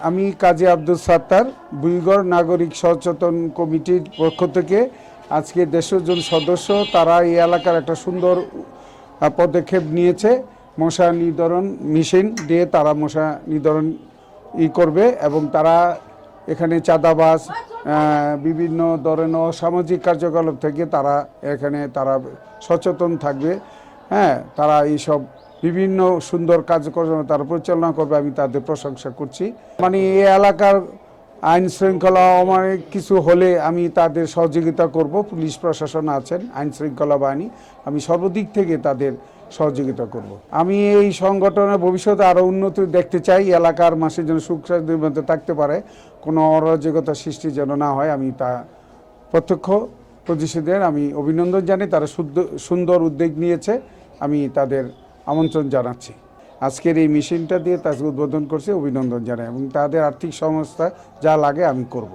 আমি কাজী আব্দুল সাত্তার, বুইগড় নাগরিক সচেতন কমিটির পক্ষ থেকে আজকে দেড়শো জন সদস্য, তারা এই এলাকার একটা সুন্দর পদক্ষেপ নিয়েছে। মশা নিধরণ মেশিন দিয়ে তারা মশা নিধরণ ই করবে এবং তারা এখানে চাঁদাবাস বিভিন্ন ধরনের অসামাজিক কার্যকলাপ থেকে তারা এখানে তারা সচেতন থাকবে। হ্যাঁ তারা এইসব বিভিন্ন সুন্দর কাজকর্ম তারা পরিচালনা করবে, আমি তাদের প্রশংসা করছি মানে এই এলাকার আইন শৃঙ্খলা অমানিক কিছু হলে আমি তাদের সহযোগিতা করব, পুলিশ প্রশাসন আছেন, আইন শৃঙ্খলা বাহিনী, আমি সর্বদিক থেকে তাদের সহযোগিতা করব। আমি এই সংগঠনের ভবিষ্যতে আরও উন্নতি দেখতে চাই এলাকার মাসে যেন সুখ মধ্যে থাকতে পারে, কোনো অরাজকতা সৃষ্টি যেন না হয়, আমি তা প্রত্যক্ষ প্রতিষেধের আমি অভিনন্দন জানাই, তারা সুন্দর উদ্যোগ নিয়েছে, আমি তাদের আমন্ত্রণ জানাচ্ছি। আজকের এই মেশিনটা দিয়ে তাকে উদ্বোধন করছে, অভিনন্দন জানাই। এবং তাদের আর্থিক সংস্থা যা লাগে আমি করব।